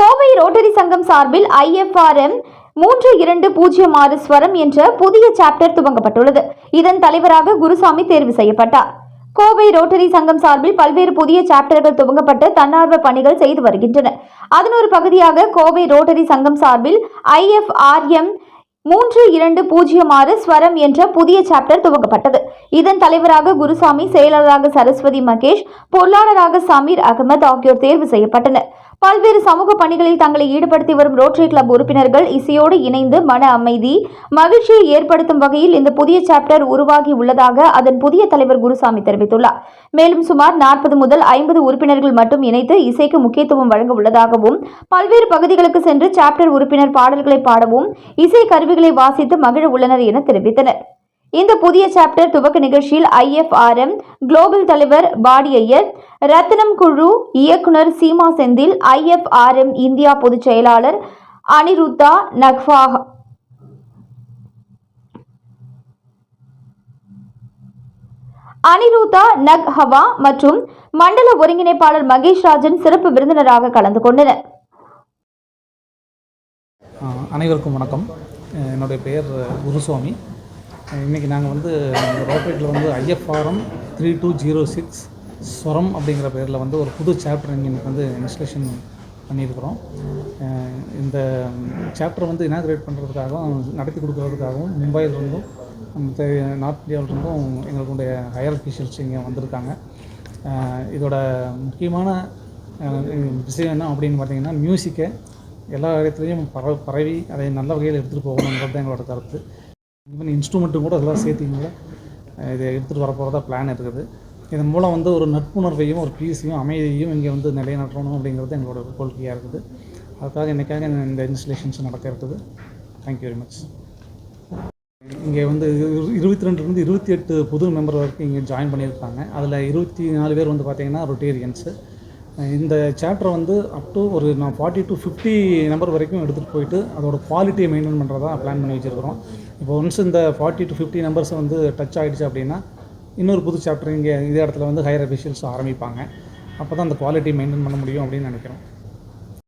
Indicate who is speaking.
Speaker 1: Kovai rotary சங்கம் சார்பில் ஐஎஃப்ஆர்எம் மூன்று இரண்டு பூஜ்ஜியம் ஆறு ஸ்வரம் என்ற புதிய சாப்டர் துவங்கப்பட்டுள்ளது. இதன் தலைவராக குருசாமி தேர்வு செய்யப்பட்டார். கோவை ரோட்டரி சங்கம் சார்பில் பல்வேறு புதிய சாப்டர்கள் துவங்கப்பட்டு தன்னார்வ பணிகள் செய்து வருகின்றன. அதன் ஒரு பகுதியாக கோவை ரோட்டரி சங்கம் சார்பில் ஐஎஃப்ஆர்எம் மூன்று இரண்டு பூஜ்ஜியம் ஆறு ஸ்வரம் என்ற புதிய சாப்டர் துவங்கப்பட்டது. இதன் தலைவராக குருசாமி செயலாளராக சரஸ்வதி மகேஷ் பொருளாளராக சமீர் அகமது ஆகியோர் தேர்வு செய்யப்பட்டனர். பல்வேறு சமூக பணிகளில் தங்களை ஈடுபடுத்தி வரும் ரோட்டரி கிளப் உறுப்பினர்கள் இசையோடு இணைந்து மன அமைதி மகிழ்ச்சியை ஏற்படுத்தும் வகையில் இந்த புதிய சாப்டர் உருவாகி உள்ளதாக அதன் புதிய தலைவர் குருசாமி தெரிவித்துள்ளார். மேலும் சுமார் நாற்பது முதல் ஐம்பது உறுப்பினர்கள் மட்டும் இணைத்து இசைக்கு முக்கியத்துவம் வழங்க உள்ளதாகவும் பல்வேறு பகுதிகளுக்கு சென்று சாப்டர் உறுப்பினர் பாடல்களை பாடவும் இசை கருவிகளை வாசித்து மகிழ உள்ளனர் என தெரிவித்தனர். இந்த புதிய சாப்டர் துவக்க நிகழ்ச்சியில் ஐஎஃப்ஆர்எம் குளோபல் தலைவர் பாடி ஐயர் ரத்னம் குழு இயக்குனர் சீமா செந்தில் ஐஎஃப்ஆர்எம் இந்தியா பொதுச் செயலாளர் அனிருத்தா நக்ஃபா அனிருதா நக் ஹவா மற்றும் மண்டல ஒருங்கிணைப்பாளர் மகேஷ் ராஜன் சிறப்பு விருந்தினராக கலந்து கொண்டனர்.
Speaker 2: அனைவருக்கும் வணக்கம். என்னுடைய பெயர் குருசுவாமி. இன்றைக்கி நாங்கள் வந்து இந்த ரோட்டரியில் வந்து IFRM three two zero six ஸ்வரம் அப்படிங்கிற பேரில் வந்து ஒரு புது சாப்டர் இங்கே வந்து இன்ஸ்டலேஷன் பண்ணியிருக்கிறோம். இந்த சாப்டர் வந்து இனாகிரேட் பண்ணுறதுக்காகவும் நடத்தி கொடுக்கறதுக்காகவும் மும்பையிலிருந்தும் மற்ற நார்த் இந்தியாவிலிருந்தும் எங்களுடைய ஹையர் அஃபீஷியல்ஸ் இங்கே வந்திருக்காங்க. இதோட முக்கியமான விஷயம் என்ன அப்படின்னு பார்த்தீங்கன்னா மியூசிக்கை எல்லா இடத்துலையும் பரவ பரவி அதை நல்ல வகையில் எடுத்துகிட்டு போகணுங்கிறது தான் எங்களோட கருத்து. இன்ஸ்ட்ருமெண்ட்டும் கூட அதெல்லாம் சேர்த்திங்க இதை எடுத்துகிட்டு வரப்போகிறதா பிளான் இருக்குது. இதன் மூலம் வந்து ஒரு நட்புணர்வையும் ஒரு பீஸையும் அமைதியையும் இங்கே வந்து நிலைநாட்டணும் அப்படிங்கிறது எங்களோட கோரிக்கையாக இருக்குது. அதுக்காக இன்றைக்காக இந்த இன்ஸ்டலேஷன்ஸ் நடக்க இருக்குது. தேங்க்யூ வெரி மச் இங்கே வந்து இருபத்தி ரெண்டுலேருந்து இருபத்தி எட்டு புது மெம்பர் வரைக்கும் இங்கே ஜாயின் பண்ணியிருக்காங்க. அதில் இருபத்தி நாலு பேர் வந்து பார்த்திங்கன்னா ரொட்டேரியன்ஸு இந்த சாப்டர் வந்து அப் டு ஒரு நான் ஃபார்ட்டி டு ஃபிஃப்டி நம்பர் வரைக்கும் எடுத்துகிட்டு போயிட்டு அதோட குவாலிட்டியை மெயின்டைன் பண்ணுறதா பிளான் பண்ணி வச்சுருக்கிறோம். இப்போ ஒன்ஸ் இந்த ஃபார்ட்டி டு ஃபிஃப்டி நம்பர்ஸ் வந்து டச் ஆகிடுச்சு அப்படின்னா இன்னொரு புது சாப்டர் இங்கே இதே இடத்துல வந்து ஹையர் அஃபிஷியல்ஸ் ஆரம்பிப்பாங்க. அப்போ தான் அந்த குவாலிட்டி மெயின்டைன் பண்ண முடியும் அப்படின்னு நினைக்கிறோம்.